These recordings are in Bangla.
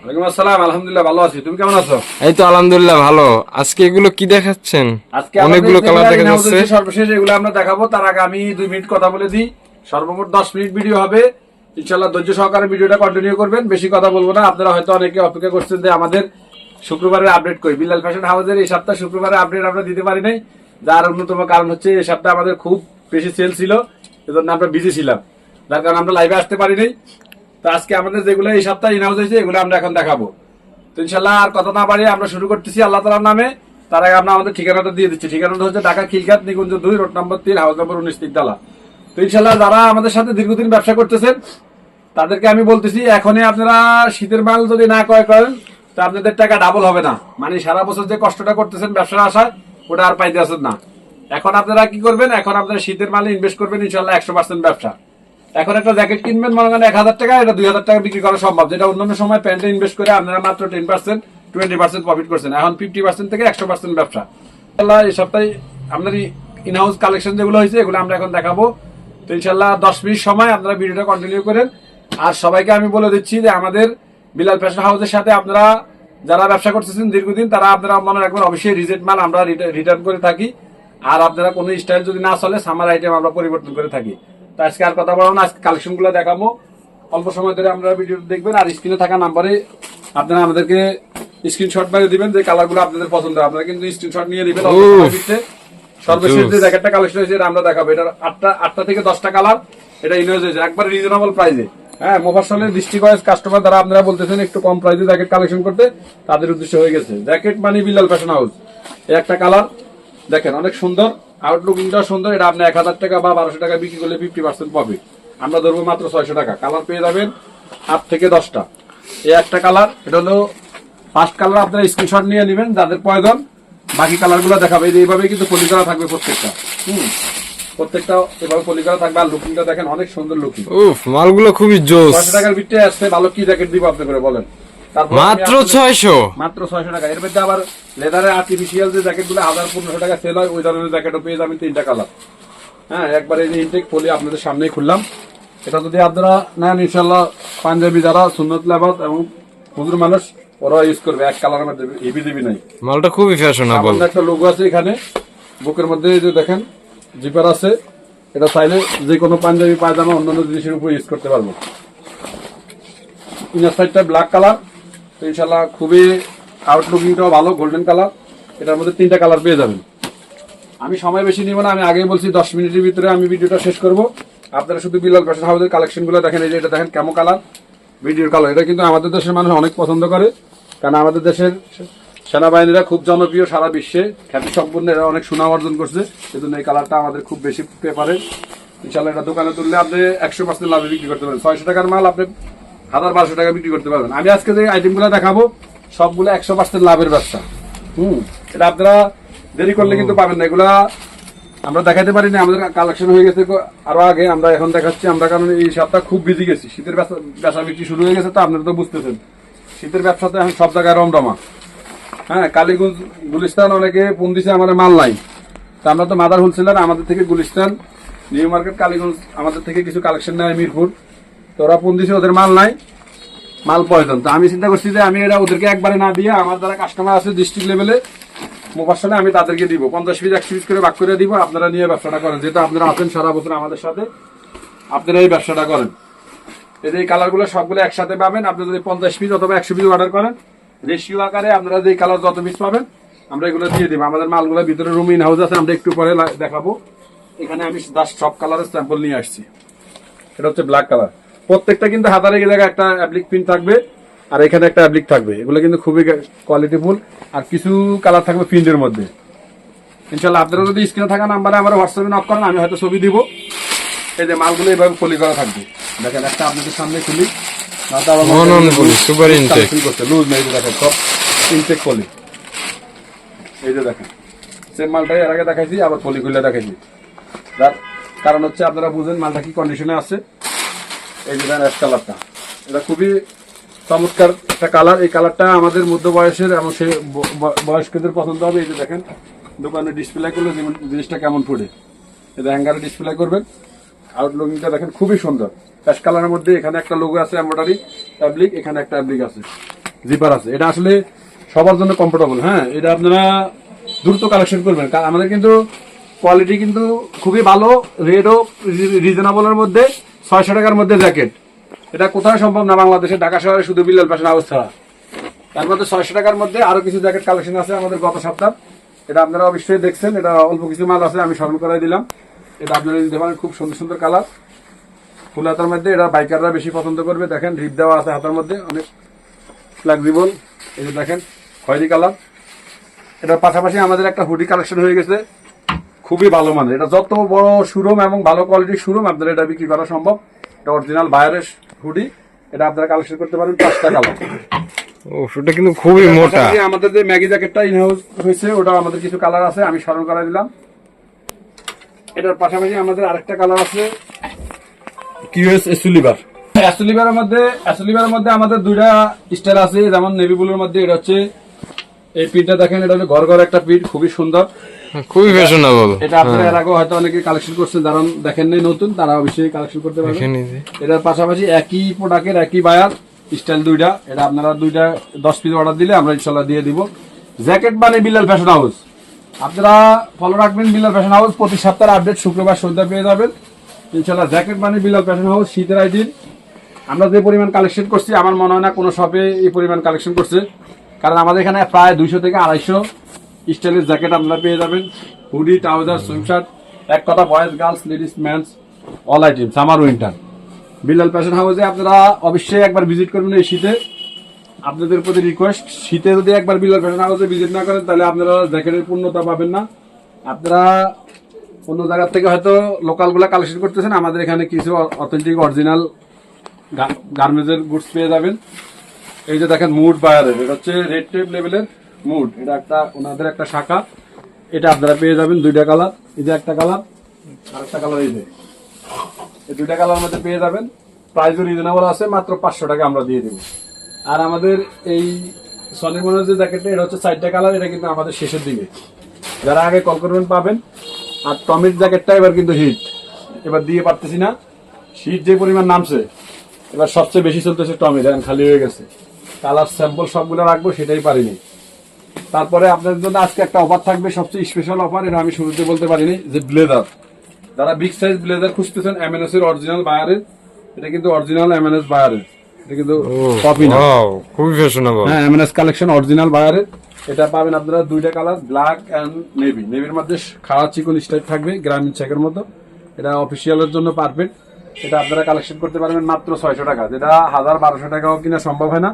ওয়ালাইকুম আসসালাম আলহামদুলিল্লাহ ভালো আছি। তুমি কেমন আছো? এই তো আলহামদুলিল্লাহ ভালো। আজকে এগুলো কি দেখাচ্ছেন? আজকে অনেকগুলো কালার দেখা যাচ্ছে সর্বশেষ এগুলো আমরা দেখাবো। তার আগে আমি দুই মিনিট কথা বলে দিই। সর্বমোট দশ মিনিট ভিডিও হবে। ইনশাল্লাহ ধৈর্য সহকারে ভিডিওটা কন্টিনিউ করবেন। বেশি কথা বলব না। আপনারা হয়তো অনেকে অপেক্ষা করছেন যে আমাদের শুক্রবারের আপডেট করি বিলাল ফ্যাশন হাউসের এই সপ্তাহ শুক্রবারের আপডেট আমরা দিতে পারি নাই। যার অন্যতম কারণ হচ্ছে এই সপ্তাহে আমাদের খুব বেশি সেল ছিল। এজন্য আমরা বিজি ছিলাম। যার কারণে আমরা লাইভে আসতে পারি নাই। তো আজকে আমাদের যেগুলো এই সপ্তাহে ইনহাউস হয়েছে, এগুলো আমরা এখন দেখাবো। তো ইনশাল্লাহ আর কথা না বাড়িয়ে আমরা শুরু করতেছি আল্লাহ তালার নামে। তার আগে আমরা আমাদের ঠিকানাটা দিয়ে দিচ্ছি। ঠিকানাটা হচ্ছে ঢাকা খিলখাত নিকুঞ্জ দুই, রোড নম্বর তিন, হাউস নম্বর উনিশ তিনতলা তো ইনশাল্লাহ যারা আমাদের সাথে দীর্ঘদিন ব্যবসা করতেছেন, তাদেরকে আমি বলতেছি, এখনই আপনারা শীতের মাল যদি না ক্রয় করেন, তো আপনাদের টাকা ডাবল হবে না। মানে সারা বছর যে কষ্টটা করতেছেন ব্যবসার আশায়, ওটা আর পাইতে আসেন না। এখন আপনারা কি করবেন? এখন আপনারা শীতের মালে ইনভেস্ট করবেন, ইনশাল্লাহ একশো পার্সেন্ট ব্যবসা। এখন একটা জ্যাকেট কিনবেন, মনে করেন এক হাজার টাকা, এটা দুই হাজার টাকা বিক্রি করা সম্ভব। যেটা অন্যান্য সময় প্যান্টে ইনভেস্ট করে আপনারা মাত্র ten percent twenty percent profit করছেন। এখন ফিফটি পার্সেন্ট থেকে একশো পার্সেন্ট ব্যবসা। ইনশাল্লাহ এই সপ্তাহে আপনার ইনহাউস কালেকশন যেগুলো হয়েছে, এগুলো আমরা এখন দেখাবো। তো ইনশাল্লাহ দশ মিনিট সময় আপনারা ভিডিওটা কন্টিনিউ করেন। আর সবাইকে আমি বলে দিচ্ছি যে আমাদের বিলাল ফ্যাশন হাউসের সাথে আপনারা যারা ব্যবসা করতেছেন দীর্ঘদিন, তারা আপনারা মনে রাখবেন অবশ্যই রিজেক্ট মাল আমরা রিটার্ন করে থাকি। আর আপনারা কোনো স্টাইল যদি না চলে সামার আইটেম আমরা পরিবর্তন করে থাকি। তো আজকে আর কথা বলব না আজকে কালেকশনগুলো দেখাবো। অল্প সময় ধরে আমরা ভিডিও দেখবেন আর স্ক্রিনে থাকা নাম্বারে আপনারা আমাদেরকে স্ক্রিনশট মেরে দিবেন যে কালারগুলো আপনাদের পছন্দ। হয়। আপনারা কিন্তু স্ক্রিনশট নিয়ে দিবেন। সর্বশেষ যে জ্যাকেটটা কালেকশন হয়েছে এটা আমরা দেখাবো। এটা আটটা আটটা থেকে দশটা কালার এটা ইউজ হয়েছে। একবার রিজনেবল প্রাইসে হ্যাঁ মোফাসলের ডিস্ট্রিক্ট ওয়াইজ কাস্টমার দ্বারা আপনারা বলতেছেন একটু কম প্রাইসে জ্যাকেট কালেকশন করতে তাদের উদ্দেশ্য হয়ে গেছে। জ্যাকেট মানে বিলাল ফ্যাশন হাউস এই একটা কালার দেখেন অনেক সুন্দর। আউটলুকিংটাও সুন্দর এটা আপনি এক হাজার টাকা বা বারোশো টাকা বিক্রি করলে ফিফটি পার্সেন্ট পাবে আমরা ধরবো মাত্র ছয়শো টাকা। কালার পেয়ে যাবেন আট থেকে দশটা। এই একটা কালার এটা হলো ফার্স্ট কালার আপনারা স্ক্রিনশট নিয়ে নেবেন যাদের প্রয়োজন। বাকি কালারগুলো দেখাবে যে এইভাবে কিন্তু পলি করা থাকবে প্রত্যেকটা। হুম প্রত্যেকটা এভাবে পলি করা থাকবে। আর লুকিংটা দেখেন অনেক সুন্দর লুকিং মালগুলো খুবই জোস। ছয়শো টাকার ভিতরে আসছে ভালো কি জ্যাকেট দিব আপনি করে বলেন। মাত্র ছয়শো। মাত্র ছয়শো টাকা। এর মধ্যে আবার লেদারের আর্টিফিশিয়াল যে জ্যাকেটগুলো হাজার পনেরোশো টাকা সেল হয় ওই ধরনের জ্যাকেটও পেয়ে যাবেন তিনটা কালার হ্যাঁ একবার এই ইনটেক ফলি আপনাদের সামনেই খুললাম। এটা যদি আপনারা নেন ইনশাল্লাহ পাঞ্জাবি যারা সুন্নত লেবাস এবং হুজুর মানুষ ওরা ইউজ করবে। এক কালারের মধ্যে হিবি দিবি নাই। মালটা খুবই ফ্যাশনেবল একটা লোগো আছে এখানে। বুকের মধ্যে এই যে দেখেন জিপার আছে। এটা চাইলে যে কোনো পাঞ্জাবি পায়জামা অন্যান্য জিনিসের উপর ইউজ করতে পারব। ইনার সাইডটা ব্ল্যাক কালার তো ইনশাল্লাহ খুবই আউটলুকিংটাও ভালো গোল্ডেন কালার এটার মধ্যে তিনটা কালার পেয়ে যাবেন। আমি সময় বেশি নিব না, আমি আগেই বলছি দশ মিনিটের ভিতরে আমি ভিডিওটা শেষ করব। আপনারা শুধু বিলাল ফ্যাশন হাউসের কালেকশনগুলো দেখেন, এই যে এটা দেখেন কেমন কালার ভিডিওর কালার এটা কিন্তু আমাদের দেশের মানুষ অনেক পছন্দ করে। কারণ আমাদের দেশের সেনাবাহিনীরা খুব জনপ্রিয় সারা বিশ্বে। খ্যাতি সম্পূর্ণ এরা অনেক সুনাম অর্জন করছে। সেজন্য এই কালারটা আমাদের খুব বেশি পেপারে ইনশাল্লাহ এটা দোকানে তুললে আপনি একশো পার্সেন্ট লাভে বিক্রি করতে পারেন। ছয়শো টাকার মাল আপনি হাজার বারোশো টাকা বিক্রি করতে পারবেন। আমি আজকে যে আইটেমগুলো দেখাবো সবগুলো একশো পার্সেন্ট লাভের ব্যবসা। হুম এটা আপনারা দেরি করলে কিন্তু পাবেন না। এগুলা আমরা দেখাতে পারিনি আমাদের কালেকশন হয়ে গেছে আরও আগে। আমরা এখন দেখাচ্ছি আমরা কারণ এই সপ্তাহ খুব বিজি গেছি। শীতের ব্যবসা- ব্যবসা বিক্রি শুরু হয়ে গেছে তো আপনারা তো বুঝতেছেন। শীতের ব্যবসাতে এখন সব জায়গায় রমরমা। হ্যাঁ কালীগঞ্জ গুলিস্তান অনেকে ফোন দিছে আমাদের মাল নাই। তা আমরা তো মাদার হোলসেলার আমাদের থেকে গুলিস্তান নিউ মার্কেট কালীগঞ্জ আমাদের থেকে কিছু কালেকশন নেয় মিরপুর। তো ওরা ফোন দিছে ওদের মাল নাই। মাল প্রয়োজন। তো আমি চিন্তা করছি যে আমি এটা ওদেরকে একবারে না দিয়ে, আমার যারা কাস্টমার আছে ডিস্ট্রিক্ট লেভেলে মোবাসনে আমি তাদেরকে দিব। পঞ্চাশ পিস একশো পিস করে ভাগ করে দিব। আপনারা নিয়ে ব্যবসাটা করেন। যেহেতু আপনারা আছেন সারা বছর আমাদের সাথে, আপনারা এই ব্যবসাটা করেন। এই যে এই কালারগুলো সবগুলো একসাথে পাবেন। আপনি যদি পঞ্চাশ পিস অথবা একশো পিস অর্ডার করেন রেশিও আকারে আপনারা যে কালার যত পিস পাবেন, আমরা এগুলো দিয়ে দিব। আমাদের মালগুলো ভিতরে রুম ইন হাউস আছে, আমরা একটু পরে দেখাবো। এখানে আমি সব কালারের স্যাম্পল নিয়ে আসছি। এটা হচ্ছে ব্ল্যাক কালার প্রত্যেকটা কিন্তু হাতারে জায়গায় একটা অ্যাপ্লিক পিন থাকবে আর এখানে একটা অ্যাপ্লিক থাকবে। এগুলো কিন্তু খুবই কোয়ালিটিফুল আর কিছু কালার থাকবে প্রিন্টের মধ্যে। ইনশাল্লাহ আপনারা যদি স্ক্রিনে থাকা নাম্বারে আমার হোয়াটসঅ্যাপে নক করেন আমি হয়তো ছবি দিব। এই যে মালগুলো এইভাবে পলি করা থাকবে। দেখেন একটা আপনাদের সামনে খুলি। করছে লুজ নেই দেখেন সব ইনটেক পলি। এই যে দেখেন সেম মালটাই এর আগে দেখাইছি আবার পলি খুলে দেখাইছি। যার কারণ হচ্ছে আপনারা বুঝেন মালটা কি কন্ডিশনে আছে। এই যে অ্যাশ কালারটা এটা খুবই চমৎকার একটা কালার এই কালারটা আমাদের মধ্য বয়সের এবং সে বয়স্কদের পছন্দ হবে। এই যে দেখেন, দোকানে ডিসপ্লে করলে জিনিসটা কেমন ফুটে এটা হ্যাঙ্গারে ডিসপ্লে করবেন। আউটলুকিংটা দেখেন, খুবই সুন্দর। অ্যাশ কালারের মধ্যে এখানে একটা লোগো আছে এমব্রয়ডারি অ্যাপ্লিক এখানে একটা অ্যাপ্লিক আছে। জিপার আছে। এটা আসলে সবার জন্য কমফোর্টেবল হ্যাঁ? এটা আপনারা দ্রুত কালেকশন করবেন। কারণ আমাদের কিন্তু কোয়ালিটি কিন্তু খুবই ভালো রেটও রিজনেবলের মধ্যে। ছয়শো টাকার মধ্যে জ্যাকেট। এটা কোথাও সম্ভব না, বাংলাদেশে, ঢাকা শহরে শুধু বিল্লাল ফ্যাশন হাউস ছাড়া। তার মধ্যে ছয়শো টাকার মধ্যে আরও কিছু জ্যাকেট কালেকশন আছে আমাদের গত সপ্তাহ। এটা আপনারা অবশ্যই দেখছেন, এটা অল্প কিছু মাল আছে, আমি স্মরণ করাই দিলাম। এটা আপনারা দিতে পারেন খুব সুন্দর সুন্দর কালার। ফুল হাতার মধ্যে, এটা বাইকাররা বেশি পছন্দ করবে, দেখেন রিপ দেওয়া আছে হাতার মধ্যে, অনেক ফ্লেক্সিবল এই যে দেখেন, খয়েরি কালার। এটার পাশাপাশি আমাদের একটা হুডি কালেকশন হয়ে গেছে। খুবই ভালো মানের। এটা যত বড় শোরুম এবং ভালো কোয়ালিটির শোরুম আপনারা এটা বিক্রি করা সম্ভব। এটা অরিজিনাল বায়ারের হুডি এটা আপনারা কালেকশন করতে পারেন পাঁচটা কালার ও ওটা কিন্তু খুবই মোটা। পাশাপাশি আমাদের যে ম্যাগি জ্যাকেটটা ইনহাউস হয়েছে ওটা আমাদের কিছু কালার আছে আমি স্মরণ করা দিলাম। এটার পাশাপাশি আমাদের আরেকটা কালার আছে কিউএস এসুলিভার এসুলিভারের মধ্যে এসুলিভারের মধ্যে আমাদের দুইটা স্টাইল আছে যেমন নেভি ব্লুর মধ্যে এটা হচ্ছে এই পিঠটা দেখেন এটা হচ্ছে ঘর ঘর একটা পিঠ খুবই সুন্দর। খুবই ফ্যাশনেবল এটা আপনারা এর আগেও হয়তো অনেকে কালেকশন করছেন যারা দেখেন নাই নতুন তারা অবশ্যই কালেকশন করতে পারবেন। এটার পাশাপাশি একই প্রোডাক্টের একই বায়ার স্টাইল দুইটা। এটা আপনারা দুইটা দশ পিস অর্ডার দিলে আমরা ইনশাল্লাহ দিয়ে দিব। জ্যাকেট মানে বিল্লাল ফ্যাশন হাউস আপনারা ফলো রাখবেন বিল্লাল ফ্যাশন হাউস প্রতি সপ্তাহের আপডেট শুক্রবার সন্ধ্যা পেয়ে যাবেন। ইনশাল্লাহ জ্যাকেট মানে বিল্লাল ফ্যাশন হাউস শীতের আইডিন আমরা যে পরিমাণ কালেকশন করছি আমার মনে হয় না কোনো শপে এই পরিমাণ কালেকশন করছে। কারণ আমাদের এখানে প্রায় দুইশো থেকে আড়াইশো স্টাইলের জ্যাকেট আপনারা পেয়ে যাবেন, হুডি, ট্রাউজার সুইম শার্ট এক কথা boys, girls, ladies mans all item summer winter. Bilal fashion হাউসে আপনারা অবশ্যই একবার ভিজিট করবেন এই শীতে। আপনাদের প্রতি রিকোয়েস্ট শীতে যদি একবার বিলাল ফ্যাশন হাউসে ভিজিট না করেন, তাহলে আপনারা জ্যাকেটের পূর্ণতা পাবেন না। আপনারা অন্য জায়গার থেকে হয়তো লোকালগুলো কালেকশন করতেছেন, আমাদের এখানে কিছু অথেন্টিক অরিজিনাল গার্মেন্টসের গুডস পেয়ে যাবেন। এই যে দেখেন মুড বায়ারের, এটা হচ্ছে রেড টেপ লেভেলের মুড এটা একটা ওনাদের একটা শাখা। এটা আপনারা পেয়ে যাবেন দুইটা কালার। এই যে একটা কালার আর একটা কালার এই যে। এই দুইটা কালার মধ্যে পেয়ে যাবেন। প্রাইসও রিজনেবল আছে, মাত্র পাঁচশো টাকা আমরা দিয়ে দেবো। আর আমাদের এই মনে যে জ্যাকেটটা এটা হচ্ছে চারটা কালার, এটা কিন্তু আমাদের শেষের দিকে। যারা আগে কল করবেন, পাবেন। আর টমির জ্যাকেটটা এবার কিন্তু হিট এবার দিয়ে পারতেছি না। শীত যে পরিমাণ নামছে, এবার সবচেয়ে বেশি চলতেছে টমি দেখেন, খালি হয়ে গেছে। কালার স্যাম্পল সবগুলো রাখব, সেটাই পারিনি। তারপরে আপনাদের জন্য আজকে একটা অফার থাকবে সবচেয়ে স্পেশাল অফার এটা আমি শুরুতে বলতে পারিনি যে ব্লেজার যারা বিগ সাইজ ব্লেজার খুঁজতেছেন এমএনএস এর অরিজিনাল বায়ারের এটা কিন্তু অরিজিনাল এমএনএস বায়ারের এটা কিন্তু কপি না। খুবই ফ্যাশনেবল হ্যাঁ এমএনএস কালেকশন অরিজিনাল বায়ারের এটা পাবেন আপনারা দুইটা কালার ব্ল্যাক এন্ড নেভি নেভির মধ্যে খাওয়া চিকন স্টাইল থাকবে গ্রামীণ চেকের মতো। এটা অফিসিয়ালের জন্য পারফেক্ট এটা আপনারা কালেকশন করতে পারবেন মাত্র ছয়শো টাকা। যেটা হাজার বারোশো টাকাও কিনা সম্ভব হয় না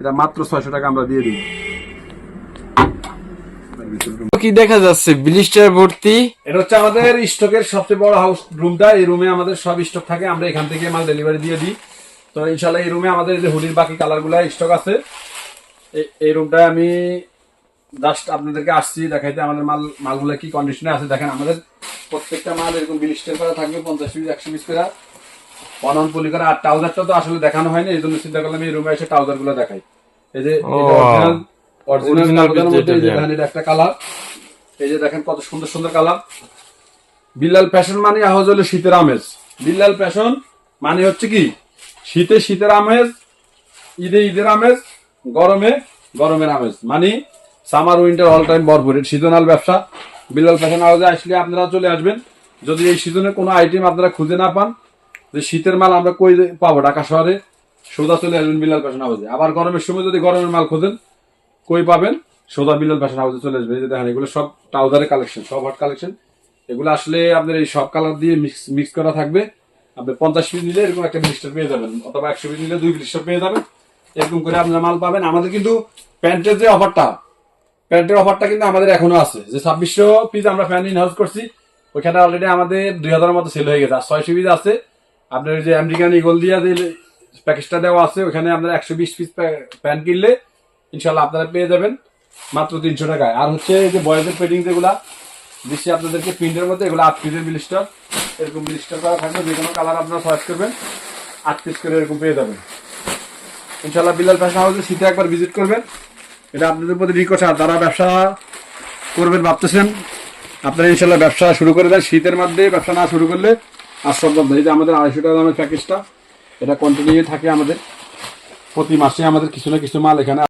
এটা মাত্র ছয়শো টাকা আমরা দিয়ে দিই। কি দেখা যাচ্ছে? ব্লিস্টার ভর্তি? এটা হচ্ছে আমাদের স্টকের সবচেয়ে বড় হাউস রুমটা এই রুমে আমাদের সব স্টক থাকে। আমরা এখান থেকে মাল ডেলিভারি দিয়ে দিই। তো ইনশাল্লাহ এই রুমে আমাদের যে হুডির বাকি কালারগুলা স্টক আছে। এই রুমটায় আমি জাস্ট আপনাদেরকে আসছি দেখাইতে আমাদের মাল মালগুলো কি কন্ডিশনে আছে। দেখেন আমাদের প্রত্যেকটা মাল এরকম বিলিস্টার করা থাকবে পঞ্চাশ পিস একশো পিস করে। ওয়ান অন পলি করা। আর ট্রাউজারটা তো আসলে দেখানো হয়নি এই জন্য চিন্তা করলাম এই রুমে এসে ট্রাউজারগুলো দেখাই। এই যে অরিজিনাল অরিজিনাল মধ্যে এই যে। দেখেন এটা একটা কালার এই যে দেখেন কত সুন্দর সুন্দর কালার বিল্লাল ফ্যাশন মানে আহজ হলো শীতের আমেজ। বিল্লাল ফ্যাশন মানে হচ্ছে কি? শীতে শীতের আমেজ ঈদে ঈদের আমেজ গরমে গরমের আমেজ। মানে সামার উইন্টার অল টাইম ভরপুর। সিজনাল ব্যবসা। বিল্লাল ফ্যাশন হাউসে আসলে আপনারা চলে আসবেন। যদি এই সিজনে কোনো আইটেম আপনারা খুঁজে না পান যে শীতের মাল আমরা কই পাবো? ঢাকা শহরে সোজা চলে আসবেন বিল্লাল ফ্যাশন হাউসে আবার গরমের সময় যদি গরমের মাল খোঁজেন কই পাবেন? সোজা বিল্লাল ফ্যাশন হাউসে চলে আসবে এই যে দেখেন, এগুলো সব ট্রাউজারের কালেকশন, সব হট কালেকশন। এগুলো আসলে আপনার এই সব কালার দিয়ে মিক্স মিক্স করা থাকবে। আপনি পঞ্চাশ পিস নিলে এরকম একটা ব্লিস্টার পেয়ে যাবেন, অথবা একশো পিস নিলে দুই ব্লিস্টার পেয়ে যাবেন। এরকম করে আপনারা মাল পাবেন। আমাদের কিন্তু প্যান্টের যে অফারটা প্যান্টের অফারটা কিন্তু আমাদের এখনও আছে। যে ছাব্বিশশো পিস আমরা প্যান্ট ইন হাউস করছি, ওইখানে অলরেডি আমাদের দুই হাজারের মতো সেল হয়ে গেছে। আর ছয়শো পিস আছে। আপনার যে আমেরিকান ইগল দিয়া যে প্যাকেজটা দেওয়া আছে ওখানে আপনার একশো বিশ পিস প্যান্ট কিনলে ইনশাল্লাহ আপনারা পেয়ে যাবেন মাত্র তিনশো টাকায়। আর হচ্ছে এই যে বয়েজের পেডিং যেগুলা দিচ্ছি আপনাদেরকে প্রিন্টের মধ্যে এগুলো আট পিসের বিলিস্টার এরকম বিলিস্টার করা থাকবে, যে কোনো কালার আপনারা চয়েস করবেন, আট পিস করে এরকম পেয়ে যাবেন। ইনশাল্লাহ বিল্লাল ফ্যাশন হাউসে শীতে একবার ভিজিট করবেন। এটা আপনাদের প্রতি রিকোয়েস্ট যারা ব্যবসা করবেন ভাবতেছেন, আপনারা ইনশাল্লাহ ব্যবসা শুরু করে দেন। শীতের মধ্যে ব্যবসা না শুরু করলে আর নয় এই যে আমাদের আড়াইশো টাকা দামের প্যাকেজটা এটা কন্টিনিউ থাকে আমাদের। প্রতি মাসে আমাদের কিছু না কিছু মাল এখানে